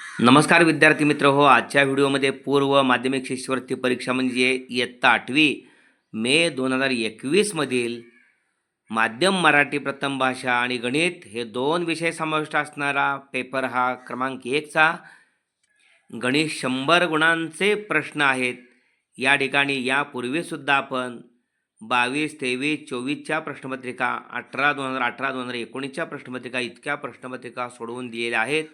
नमस्कार विद्यार्थी मित्र हो आजच्या व्हिडिओमध्ये पूर्व माध्यमिक शिष्यवृत्ती परीक्षा म्हणजे इयत्ता आठवी मे दोन हजार एकवीसमधील माध्यम मराठी प्रथम भाषा आणि गणित हे दोन विषय समाविष्ट असणारा पेपर हा क्रमांक एकचा. गणित शंभर गुणांचे प्रश्न आहेत. या ठिकाणी यापूर्वीसुद्धा आपण बावीस तेवीस चोवीसच्या प्रश्नपत्रिका अठरा दोन हजार अठरा दोन हजार एकोणीसच्या प्रश्नपत्रिका इतक्या प्रश्नपत्रिका सोडवून दिलेल्या आहेत.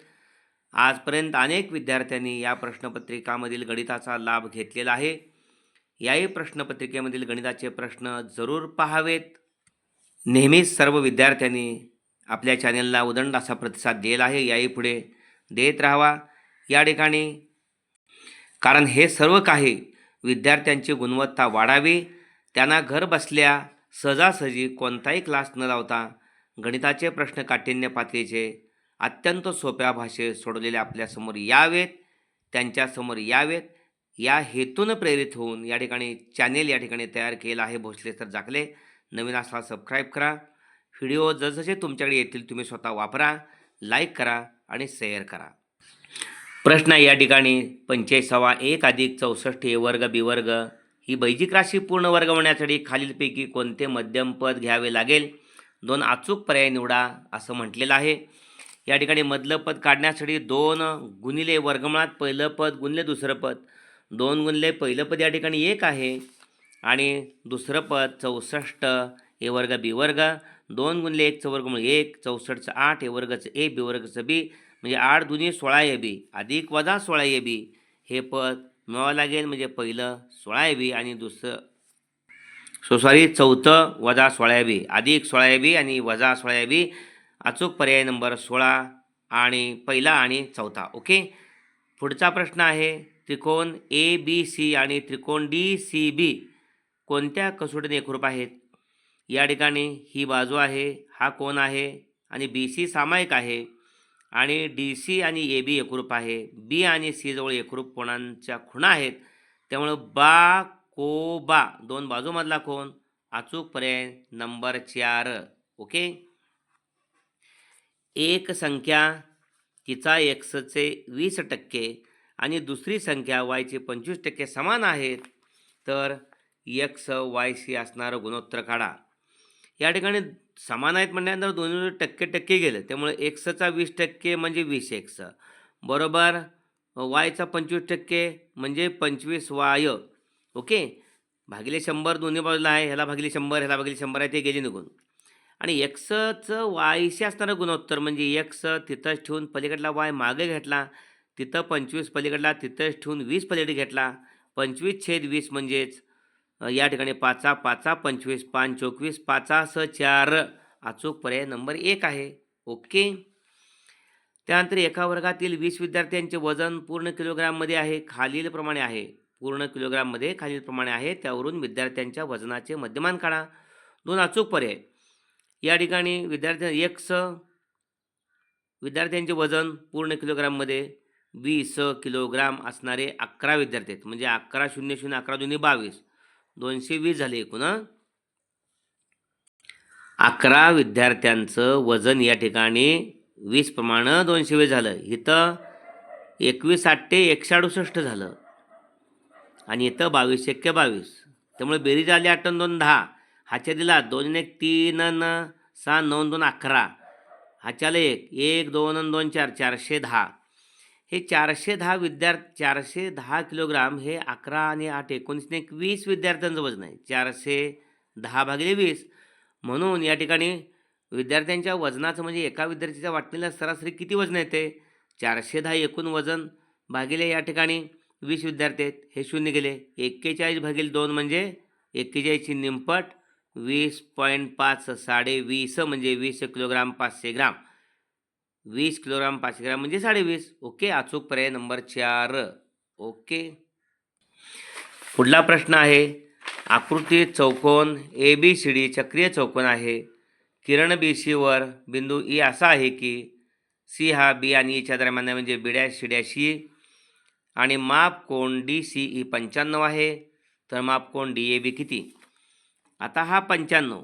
आजपर्यंत अनेक विद्यार्थ्यांनी या प्रश्नपत्रिकामधील गणिताचा लाभ घेतलेला आहे. याही प्रश्नपत्रिकेमधील गणिताचे प्रश्न जरूर पहावेत. नेहमीच सर्व विद्यार्थ्यांनी आपल्या चॅनेलला उदंड असा प्रतिसाद दिलेला आहे. याही पुढे देत राहावा. या ठिकाणी कारण हे सर्व काही विद्यार्थ्यांची गुणवत्ता वाढावी त्यांना घर बसल्या सहजासहजी कोणताही क्लास न लावता गणिताचे प्रश्न काठिण्य पातळीचे अत्यंत सोप्या भाषेत सोडवलेले आपल्यासमोर यावेत त्यांच्यासमोर यावेत. या हेतून प्रेरित होऊन या ठिकाणी चॅनेल या ठिकाणी तयार केलं आहे भोसले सर जाकले नवीन असला सबस्क्राईब करा. व्हिडिओ जसजसे तुमच्याकडे येतील तुम्ही स्वतः वापरा लाईक करा आणि शेअर करा. प्रश्न या ठिकाणी पंचेचावा एक अधिक चौसष्ट ए वर्ग बी वर्ग ही बैजिक राशी पूर्ण वर्ग होण्यासाठी खालीलपैकी कोणते मध्यम पद घ्यावे लागेल? दोन अचूक पर्याय निवडा असं म्हटलेलं आहे. या ठिकाणी मधलं पद काढण्यासाठी दोन गुणिले वर्गमुळात पहिलं पद गुणले दुसरं पद. दोन गुणले पहिलं पद या ठिकाणी एक आहे. आणि दुसरं पद चौसष्ट ए वर्ग बी वर्ग. दोन गुणले एक वर्गमूळ एक चौसष्टचं आठ ए वर्गचं ए बी वर्गचं बी. म्हणजे आठ दुनी सोळा ए बी. अधिक वजा सोळा ए बी. हे पद मिळावं लागेल म्हणजे पहिलं सोळा ए बी आणि दुसरं सो सॉरी चौथं वजा सोळा ए बी. अधिक सोळा ए बी आणि वजा सोळा ए बी. अचूक पर्याय नंबर सोळा आणि पहिला आणि चौथा ओके? पुढचा प्रश्न आहे त्रिकोण ए बी सी आणि त्रिकोण डी सी बी कोणत्या कसोटीने एकरूप आहेत? या ठिकाणी ही बाजू आहे हा कोण आहे आणि बी सी सामायिक आहे आणि डी सी आणि ए बी एकरूप आहे. बी आणि सी जवळ एकरूप कोणांच्या खुणा आहेत? त्यामुळं बा को बा दोन बाजूमधला कोण अचूक पर्याय नंबर चार ओके? एक संख्या तिचा एक्सचे वीस टक्के आणि दुसरी संख्या वायचे पंचवीस टक्के समान आहेत तर एक्स वायशी असणारं गुणोत्तर काढा. या ठिकाणी समान आहेत म्हणल्यानंतर दोन्ही टक्के टक्के गेलं त्यामुळे एक्सचा वीस टक्के म्हणजे वीस एक्स. बरोबर? वायचा पंचवीस टक्के म्हणजे पंचवीस वाय. ओके? भागिले शंभर दोन्ही बाजूला आहे ह्याला भागिले शंभर ह्याला भागिले शंभर आहे ते गेले निघून. आणि एक्सचं वायशी असणारं गुणोत्तर म्हणजे एक्स तिथंच ठेवून पलीकडला वाय मागे घेतला तिथं पंचवीस पलीकडला तिथंच ठेवून वीस पलीकडे घेतला. पंचवीस छेद वीस म्हणजेच या ठिकाणी पाचा पाचा पंचवीस पाच चोवीस पाचा स चार. अचूक पर्याय नंबर एक आहे. ओके? त्यानंतर एका वर्गातील वीस विद्यार्थ्यांचे वजन पूर्ण किलोग्राममध्ये आहे खालीलप्रमाणे आहे. पूर्ण किलोग्राममध्ये खालीलप्रमाणे आहे त्यावरून विद्यार्थ्यांच्या वजनाचे मध्यमान काढा. दोन अचूक पर्याय. या ठिकाणी विद्यार्थी एक्स विद्यार्थ्यांचे वजन पूर्ण किलोग्राममध्ये वीस किलोग्राम असणारे अकरा विद्यार्थी आहेत. म्हणजे अकरा शून्य शून्य अकरा दोन्ही बावीस. दोनशे वीस झाले एकूण अकरा विद्यार्थ्यांचं वजन या ठिकाणी वीस प्रमाण दोनशे वीस झालं. इथं एकवीस आठटे एकशे अडुसष्ट झालं. आणि इथं बावीस एक्के बावीस. त्यामुळे बेरीज आली आठ दोन दहा. हाच्या दिला दोन एक तीन न सहा नऊ दोन अकरा. हाच्याला एक एक दोन अन् दोन चार चारशे दहा. हे चारशे दहा विद्यार्थी चारशे दहा किलोग्राम हे अकरा आणि आठ एकोणीसने एक वीस विद्यार्थ्यांचं वजन आहे चारशे दहा भागिले वीस. म्हणून या ठिकाणी विद्यार्थ्यांच्या वजनाचं म्हणजे एका विद्यार्थ्याच्या वाटणीला सरासरी किती वजन येते? चारशे दहा एकूण वजन भागिले या ठिकाणी वीस विद्यार्थी आहेत. हे शून्य गेले. एक्केचाळीस भागिले दोन म्हणजे एक्केचाळीसची निमपट वीस पॉईंट पाच साडे वीस म्हणजे वीस किलोग्राम पाचशे ग्राम. वीस किलोग्राम पाचशे ग्राम म्हणजे साडेवीस ओके अचूक पर्याय नंबर चार. ओके. पुढला प्रश्न आहे आकृती चौकोन ए बी सी डी चक्रीय चौकोन आहे. किरण बी सीवर बिंदू ई असा आहे की सी हा बी आणि e ईच्या दरम्यान म्हणजे बिड्या शिड्याशी e. आणि माप कोण डी सी ई पंच्याण्णव आहे. तर माप कोण डी ए बी किती? आता हा पंच्याण्णव.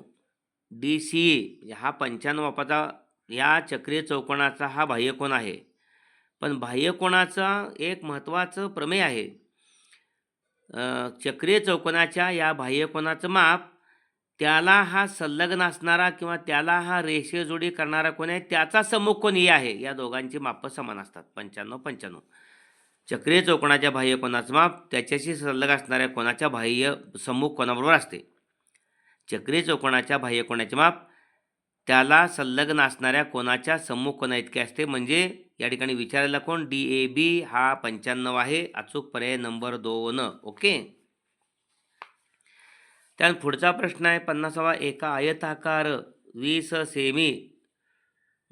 डी सी ई हा पंच्याण्णव मापाचा या चक्रीय चौकोनाचा हा बाह्यकोण आहे. पण बाह्यकोणाचा एक महत्त्वाचं प्रमेय आहे. चक्रीय चौकोनाच्या या बाह्यकोणाचं माप त्याला हा संलग्न असणारा किंवा त्याला हा रेषेजोडी जोडी करणारा कोण आहे त्याचा समूह कोण हे आहे. या दोघांची मापं समान असतात. पंच्याण्णव पंच्याण्णव. चक्रीय चौकोनाच्या बाह्य कोणाचं माप त्याच्याशी संलग्न असणाऱ्या कोणाच्या बाह्य समूह कोणाबरोबर असते. चक्री चौकोनाच्या बाह्य कोणाचे माप त्याला संलग्न असणाऱ्या कोणाच्या सम्मुख कोणा इतके असते. म्हणजे या ठिकाणी विचारायला कोण? डी ए बी हा पंच्याण्णव आहे. अचूक पर्याय नंबर दोन. ओके? त्यान पुढचा प्रश्न आहे. पन्नासावा एका आयताकार वीस सेमी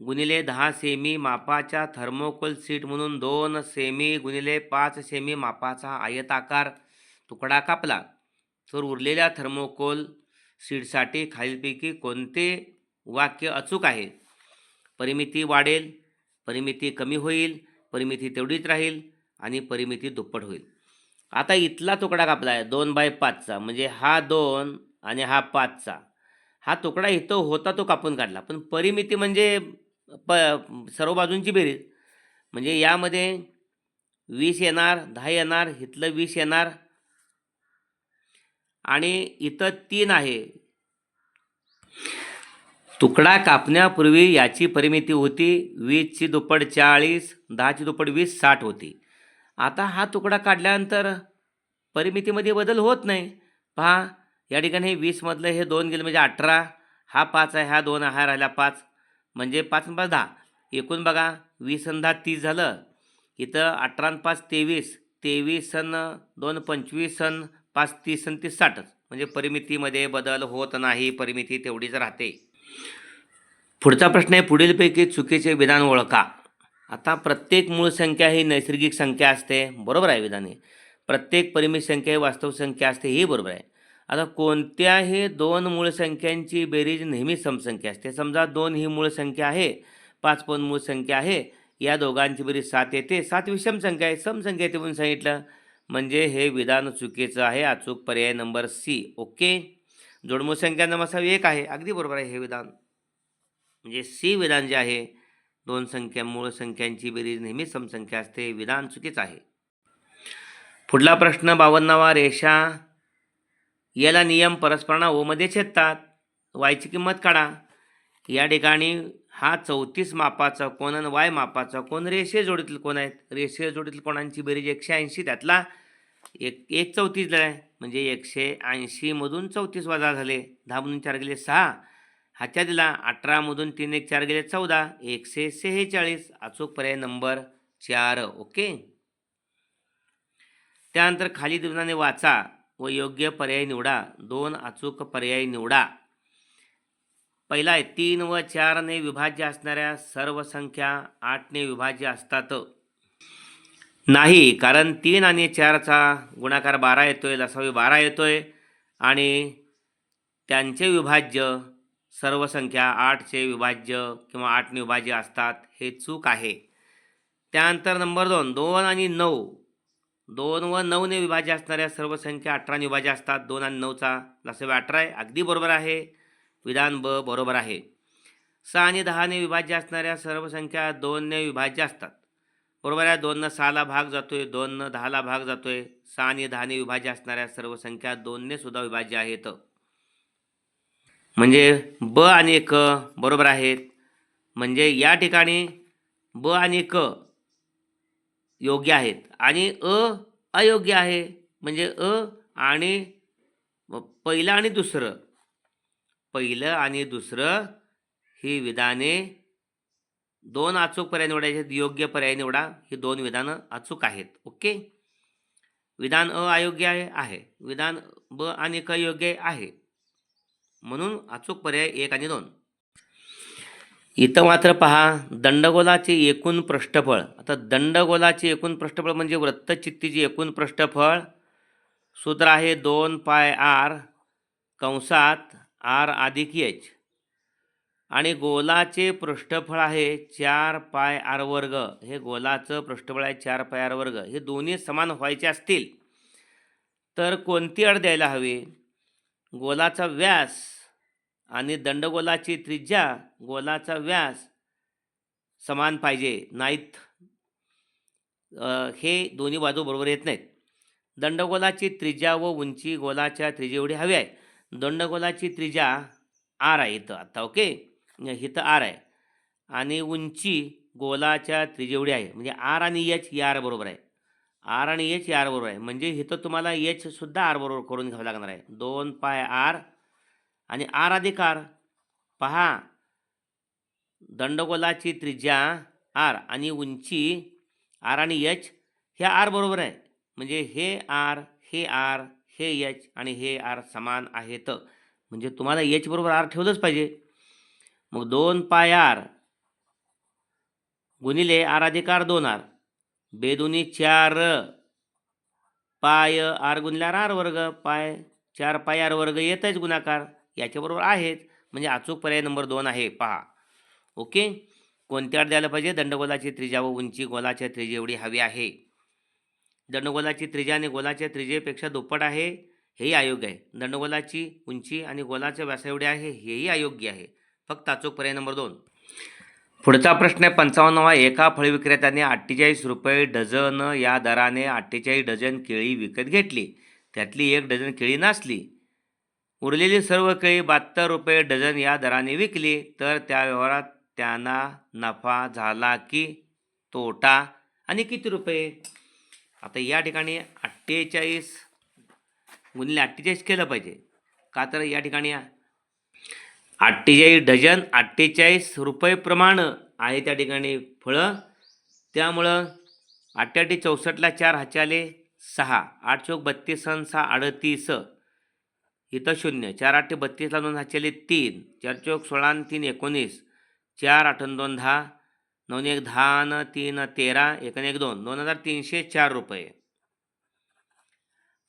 गुणिले दहा सेमी मापाच्या थर्मोकोल सीट म्हणून दोन सेमी गुणिले पाच सेमी मापाचा आयताकार तुकडा कापला. तर उरलेल्या थर्मोकोल सीडसाठी खालीलपैकी कोणते वाक्य अचूक आहे? परिमिती वाढेल परिमिती कमी होईल परिमिती तेवढीच राहील आणि परिमिती दुप्पट होईल. आता इथला तुकडा कापला आहे दोन बाय पाचचा. म्हणजे हा दोन आणि हा पाचचा. हा तुकडा इथं होता तो कापून काढला. पण परिमिती म्हणजे प सर्व बाजूंची बेरीज. म्हणजे यामध्ये वीस येणार दहा येणार इथलं वीस येणार आणि इथं तीन आहे. तुकडा कापण्यापूर्वी याची परिमिती होती. वीसची दुप्पट चाळीस दहाची दुप्पट वीस साठ होती. आता हा तुकडा काढल्यानंतर परिमितीमध्ये बदल होत नाही. पहा या ठिकाणी वीसमधलं हे दोन गेलं म्हणजे अठरा हा पाच आहे हा दोन हा राहिला पाच. म्हणजे पाच पाच दहा. एकूण बघा वीस अन दहा तीस झालं. इथं अठरा पाच तेवीस. तेवीस सण दोन पंचवीस सण पाच तीस आणि तीस साठच. म्हणजे परिमितीमध्ये बदल होत नाही परिमिती तेवढीच राहते. पुढचा प्रश्न आहे पुढीलपैकी चुकीचे विधान ओळखा. आता प्रत्येक मूळ संख्या ही नैसर्गिक संख्या असते बरोबर आहे विधान. हे प्रत्येक परिमित संख्या ही वास्तव संख्या असते ही बरोबर आहे. आता कोणत्याही दोन मूळ संख्यांची बेरीज नेहमी समसंख्या असते. समजा दोन ही मूळ संख्या आहे पाच पण मूळ संख्या आहे या दोघांची बेरीज सात येते. सात विषम संख्या आहे समसंख्या येते म्हणून सांगितलं. म्हणजे हे विधान चुकीचं आहे. अचूक पर्याय नंबर सी. ओके? जोडमूळ संख्या नमसावी एक आहे. अगदी बरोबर आहे हे विधान. म्हणजे सी विधान जे आहे दोन संख्या मूळ संख्यांची बेरीज नेहमी समसंख्या असते. विधान चुकीचं आहे. पुढला प्रश्न बावन्नावा रेषा. याला नियम परस्परांना ओमध्ये छेदतात. वायची किंमत काढा. या ठिकाणी हा चौतीस मापाचा कोण आणि वाय मापाचा कोण? रेषे जोडीतील कोण आहेत? रेषे जोडीतील कोणांची बेरीज एकशे ऐंशी? त्यातला एक एक चौतीस आहे. म्हणजे एकशे ऐंशीमधून चौतीस वजा झाले. दहामधून चार गेले सहा. हाच्या दिला अठरामधून तीन एक चार गेले चौदा. एकशे सेहेचाळीस. अचूक पर्याय नंबर चार. ओके? त्यानंतर खाली दिवसाने वाचा व योग्य पर्याय निवडा. दोन अचूक पर्याय निवडा. पहिला आहे तीन व चारने विभाज्य असणाऱ्या सर्व संख्या आठने विभाज्य असतात. नाही कारण तीन आणि चारचा गुणाकार बारा येतोय लसावी बारा येतोय आणि त्यांचे विभाज्य सर्व संख्या आठचे विभाज्य किंवा आठने विभाज्य असतात हे चूक आहे. त्यानंतर नंबर दोन दोन आणि नऊ. दोन व नऊने विभाज्य असणाऱ्या सर्व संख्या अठराने विभाज्य असतात. दोन आणि नऊचा लसावी अठरा आहे अगदी बरोबर आहे. विधान ब बरोबर आहे. सहा आणि दहाने विभाज्य असणाऱ्या सर्व संख्या दोनने विभाज्य असतात. बरोबर आहे? दोननं सहाला भाग जातो आहे दोननं दहाला भाग जातोय. सहा आणि दहाने विभाज्य असणाऱ्या सर्व संख्या दोनने सुद्धा विभाज्य आहेत. म्हणजे ब आणि क बरोबर आहेत. म्हणजे या ठिकाणी ब आणि क योग्य आहेत आणि अ अयोग्य आहे. म्हणजे अ आणि पहिलं आणि दुसरं. पहिलं आणि दुसरं ही विधाने दोन अचूक पर्याय निवडायचे योग्य पर्याय निवडा ही दोन विधानं अचूक आहेत ओके? विधान अ अयोग्य आहे आहे. विधान ब आणि क योग्य आहे. म्हणून अचूक पर्याय एक आणि दोन. इथं मात्र पहा दंडगोलाचे एकूण पृष्ठफळ आता दंडगोलाचे एकूण पृष्ठफळ म्हणजे वृत्तचित्तीचे एकूण पृष्ठफळ सूत्र आहे दोन पाय आर कंसात आर अधिक एच आणि गोलाचे पृष्ठफळ आहे चार पाय आर वर्ग. हे गोलाचं पृष्ठफळ आहे चार पाय आर वर्ग. हे दोन्ही समान व्हायचे असतील तर कोणती अड द्यायला हवी? गोलाचा व्यास आणि दंडगोलाची त्रिज्या गोलाचा व्यास समान पाहिजे नाहीत हे दोन्ही बाजू बरोबर येत नाहीत. दंडगोलाची त्रिज्या व उंची गोलाच्या त्रिजेवढी हवी आहे. दंडगोलाची त्रिजा आर आहे इथं आत्ता ओके? इथं आर आहे. आणि उंची गोलाच्या त्रिजेवढी आहे. म्हणजे आर आणि एच या आर बरोबर आहे. आर आणि एच या आर बरोबर आहे. म्हणजे इथं तुम्हाला एचसुद्धा आर बरोबर करून घ्यावं लागणार आहे. दोन पाय आर आणि आर अधिक आर पहा. दंडगोलाची त्रिज्या आर आणि उंची आर आणि एच हे आर बरोबर आहे. म्हणजे हे आर हे आर हे एच आणि हे आर समान आहेत. म्हणजे तुम्हाला एच बरोबर आर ठेवलंच पाहिजे. मग दोन पाय आर गुणिले आर अधिकार दोन आर बेदुनी चार पाय आर गुणल्यार आर वर्ग. पाय चार पाय आर वर्ग येतच गुणाकार. याच्याबरोबर आहेत. म्हणजे अचूक पर्याय नंबर दोन आहे. पहा. ओके? कोणत्या द्यायला पाहिजे? दंडगोलाची त्रिजा व उंची. गोलाच्या त्रिजे एवढी हवी आहे. दंडगोलाची त्रिज्या आणि गोलाच्या त्रिजेपेक्षा दुप्पट आहे हेही अयोग्य आहे. दंडगोलाची उंची आणि गोलाच्या व्यास एवढे आहे हेही अयोग्य आहे. फक्त अचूक पर्याय नंबर दोन. पुढचा प्रश्न आहे पंचावन्नवा एका फळ विक्रेत्याने अठ्ठेचाळीस रुपये डझन या दराने अठ्ठेचाळीस डझन केळी विकत घेतली. त्यातली एक डझन केळी नासली. उरलेली सर्व केळी बहात्तर रुपये डझन या दराने विकली. तर त्या व्यवहारात त्यांना नफा झाला की तोटा आणि किती रुपये? आता या ठिकाणी अठ्ठेचाळीस गुणिले अठ्ठेचाळीस केलं पाहिजे. का तर या ठिकाणी अठ्ठेचाळीस डझन अठ्ठेचाळीस रुपये प्रमाण आहे त्या ठिकाणी फळं. त्यामुळं अठ्ठ्याऐंशी चौसष्टला चार हाच्याले सहा आठ चौक बत्तीस अन सहा अडतीस. इथं शून्य चार आठ बत्तीसला दोन हाच्याले तीन चार चौक सोळा तीन एकोणीस चार आठ दोन दहा. दोन एक दहा न तीन तेरा एक एक दोन. दोन हजार तीनशे चार रुपये.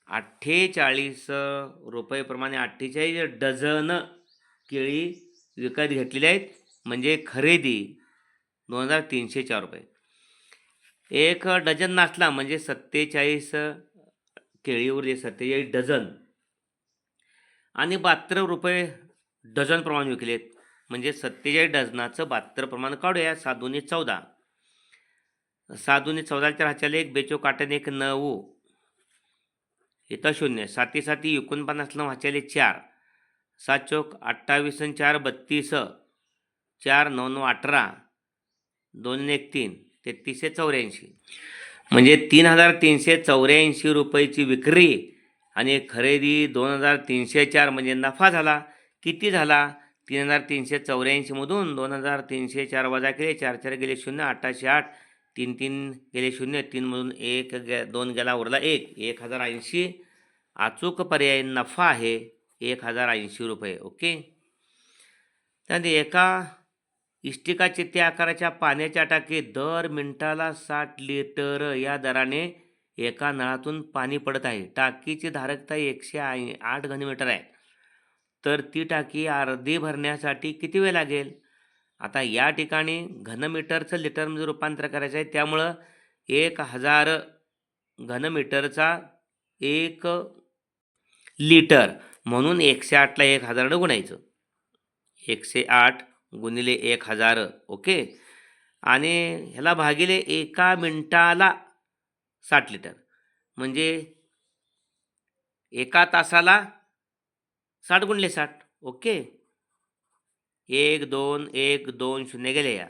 अठ्ठेचाळीस रुपयेप्रमाणे अठ्ठेचाळीस डझन केळी विकत घेतलेली आहेत. म्हणजे खरेदी दोन हजार तीनशे चार रुपये. एक डझन नाचला म्हणजे सत्तेचाळीस केळी उरली सत्तेचाळीस डझन. आणि बहात्तर रुपये डझनप्रमाणे विकले विकलेत. म्हणजे सत्तेचाळीस डझनाचं बहात्तर प्रमाण काढूया. सात दोन्ही चौदा. सात दोन्ही चौदाच्या हाच्याला एक बेचो काटन एक नऊ. इथं शून्य. साती साती एकोणपन्नास नऊ हाच्याले चार. सात चौक अठ्ठावीस आणि चार बत्तीस. चार नऊ नऊ अठरा. दोन एक तीन. तेहतीसशे चौऱ्याऐंशी. म्हणजे तीन हजार तीनशे चौऱ्याऐंशी रुपयाची विक्री आणि खरेदी दोन हजार तीनशे चार म्हणजे नफा झाला. किती झाला? तीन हजार तीनशे चौऱ्याऐंशीमधून दोन हजार तीनशे चार वजा केले. चार चार गेले शून्य अठराशे आठ. तीन तीन गेले शून्य तीनमधून एक गे दोन गेला उरला एक. एक हजार ऐंशी. अचूक पर्याय नफा आहे. एक हजार ऐंशी रुपये ओके? त्यानंतर एका इष्टिकाचे त्या आकाराच्या पाण्याच्या टाकीत दर मिनिटाला साठ लिटर या दराने एका नळातून पाणी पडत आहे. टाकीची धारकता एकशे ऐं आठ घनमीटर आहे. तर ती टाकी अर्धी भरण्यासाठी किती वेळ लागेल? आता या ठिकाणी घनमीटरचं लिटरमध्ये म्हणजे रूपांतर करायचं आहे. त्यामुळं एक हजार घनमीटरचा एक लिटर म्हणून एकशे आठला एक हजारनं गुणायचं. एकशे आठ गुणिले एक हजार ओके? आणि ह्याला भागिले एका मिनटाला साठ लिटर म्हणजे एका तासाला साठ गुणले साठ. ओके. एक दोन एक दोन शून्य गेले या.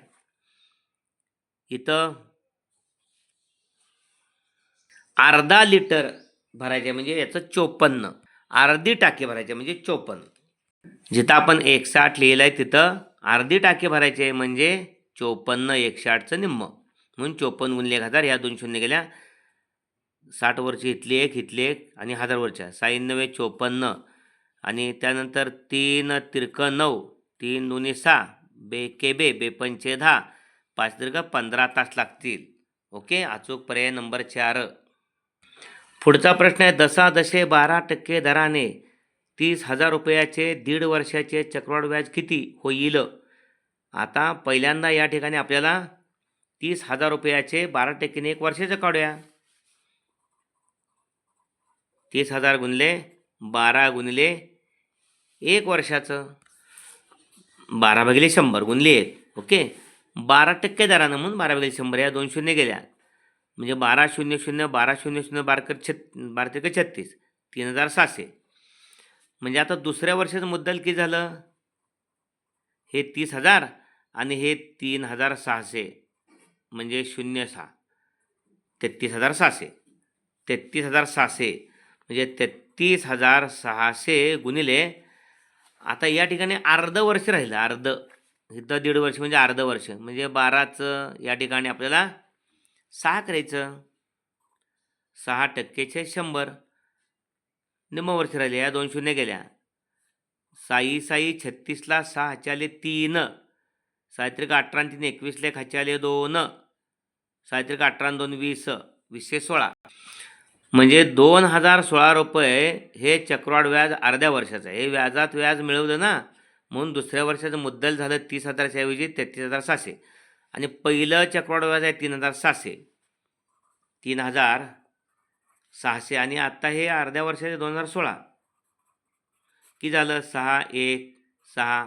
इथं अर्धा लिटर भरायचे म्हणजे याचं चोपन्न. अर्धी टाकी भरायचे म्हणजे चोपन्न. जिथं आपण एकसाठ आठ लिहिलं आहे तिथं अर्धी टाकी भरायचे म्हणजे चोपन्न एकशे आठचं निम्म. म्हणून चोपन्न गुणले एक हजार ह्या दोन शून्य गेल्या. साठ वरची इथली एक इथली एक आणि हजार वरच्या. साईनवे चोपन्न. आणि त्यानंतर तीन तिरक नऊ तीन दोन्ही सहा बे के बे दहा पाच दीर्घ पंधरा तास लागतील. ओके? अचूक पर्याय नंबर चार. पुढचा प्रश्न आहे दसा दशे बारा टक्के दराने तीस हजार रुपयाचे दीड वर्षाचे चक्रवाढ व्याज किती होईल? आता पहिल्यांदा या ठिकाणी आपल्याला तीस हजार रुपयाचे बारा टक्केने एक वर्षाचं काढूया. तीस हजार गुणले बारा गुणले एक वर्षाचं. बारा भागिले शंभर गुणले एक. ओके? बारा टक्के दरानं म्हणून बारा भागिले शंभर या दोन शून्य गेल्या. म्हणजे बारा शून्य शून्य बारा शून्य शून्य बारकर छत् बारा त्रिक छत्तीस. तीन हजार सहाशे. म्हणजे आता दुसऱ्या वर्षाचं मुद्दल किती झालं? हे तीस हजार आणि हे तीन हजार सहाशे. म्हणजे शून्य सहा. तेहतीस हजार सहाशे. तेहतीस हजार सहाशे. म्हणजे तेहतीस हजार सहाशे गुणिले आता या ठिकाणी अर्ध वर्ष राहिलं अर्ध. इथं दीड वर्ष म्हणजे अर्ध वर्ष. म्हणजे बाराचं या ठिकाणी आपल्याला सहा करायचं. सहा टक्केचे शंभर. निम्म वर्ष राहिले या दोन शून्य गेल्या. साई साई छत्तीसला सहा हच्याले तीन. साहित्रिक अठरा तीन एकवीसला एक हाच्याले दोन. साहित्रिक अठरा दोन वीस. वीसशे सोळा. म्हणजे दोन हजार सोळा रुपये हे चक्रवाढ व्याज अर्ध्या वर्षाचं आहे. हे व्याजात व्याज मिळवलं ना म्हणून दुसऱ्या वर्षाचं मुद्दल झालं तीस हजारच्या ऐवजी तेहतीस हजार सहाशे. आणि पहिलं चक्रवाढ व्याज आहे तीन हजार सहाशे. तीन हजार सहाशे आणि आत्ता हे अर्ध्या वर्षाचे दोन हजार सोळा. की झालं? सहा एक सहा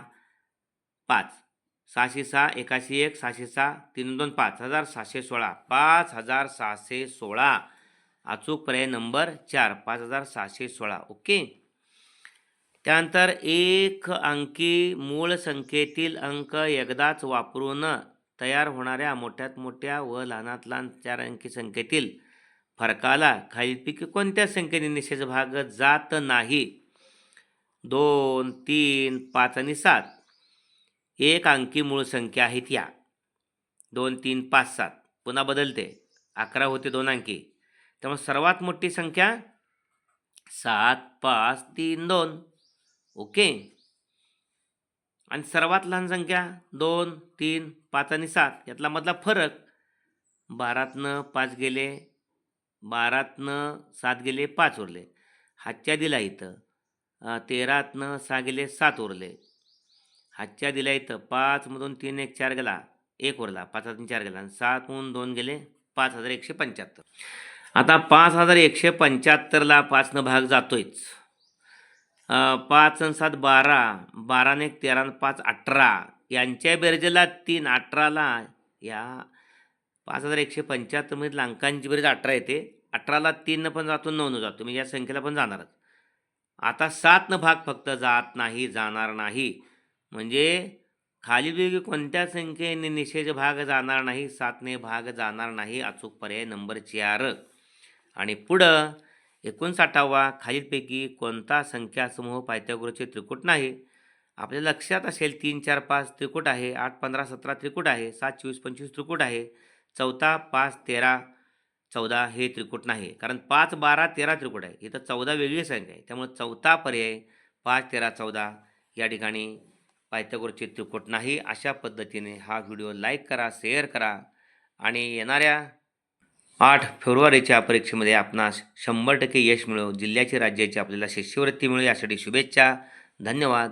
पाच. सहाशे सहा एकाशे एक सहाशे सहा तीन दोन पाच. हजार सहाशे सोळा. पाच हजार सहाशे सोळा. अचूक पर्याय नंबर चार पाच हजार सहाशे सोळा. ओके? त्यानंतर एक अंकी मूळ संख्येतील अंक एकदाच वापरून तयार होणाऱ्या मोठ्यात मोठ्या व लहानात लहान चार अंकी संख्येतील फरकाला खालीलपैकी कोणत्या संख्येने निषेध भाग जात नाही? दोन तीन पाच आणि सात. एक अंकी मूळ संख्या आहेत या. दोन तीन पाच सात. पुन्हा बदलते. अकरा होते दोन अंकी. त्यामुळे सर्वात मोठी संख्या सात पाच तीन दोन. ओके? आणि सर्वात लहान संख्या दोन तीन पाच आणि सात. यातला मधला फरक बारातनं पाच गेले बारातनं सात गेले पाच उरले. हातच्या दिला इथं. तेरातनं सहा गेले सात उरले. हातच्या दिला इथं. पाचमधून तीन एक चार गेला एक उरला. पाचातून चार गेला. आणि सातमधून दोन गेले पाच हजार एकशे पंच्याहत्तर. आता पाच हजार एकशे पंच्याहत्तरला पाचनं भाग जातोयच. पाच आणि सात बारा बाराने एक तेरा पाच अठरा यांच्या बेरजेला तीन अठराला या पाच हजार एकशे पंच्याहत्तरमध्ये अंकांची बेरज अठरा येते. अठराला तीननं पण जातो नऊनं जातो. म्हणजे या संख्येला पण जाणारच. आता सातनं भाग फक्त जात नाही जाणार नाही. म्हणजे खालीलपैकी कोणत्या संख्येने निषेध भाग जाणार नाही सातने भाग जाणार नाही अचूक पर्याय नंबर चार. आणि पुढं एकोणसाठावा खालीलपैकी कोणता संख्या समूह पायथागोरसचे त्रिकूट नाही? आपल्या लक्षात असेल तीन चार पाच त्रिकूट आहे आठ पंधरा सतरा त्रिकूट आहे सात चोवीस पंचवीस त्रिकूट आहे चौथा पाच तेरा चौदा हे त्रिकूट नाही. कारण पाच बारा तेरा त्रिकूट आहे. इथं चौदा वेगळी संख्या आहे. त्यामुळे चौथा पर्याय पाच तेरा चौदा या ठिकाणी पायथागोरसचे त्रिकूट नाही. अशा पद्धतीने हा व्हिडिओ लाईक करा शेअर करा आणि येणाऱ्या आठ फेब्रुवारीच्या परीक्षेमध्ये आपणास शंभर टक्के यश मिळो. जिल्ह्याचे राज्याची आपल्याला शिष्यवृत्ती मिळो. यासाठी शुभेच्छा. धन्यवाद.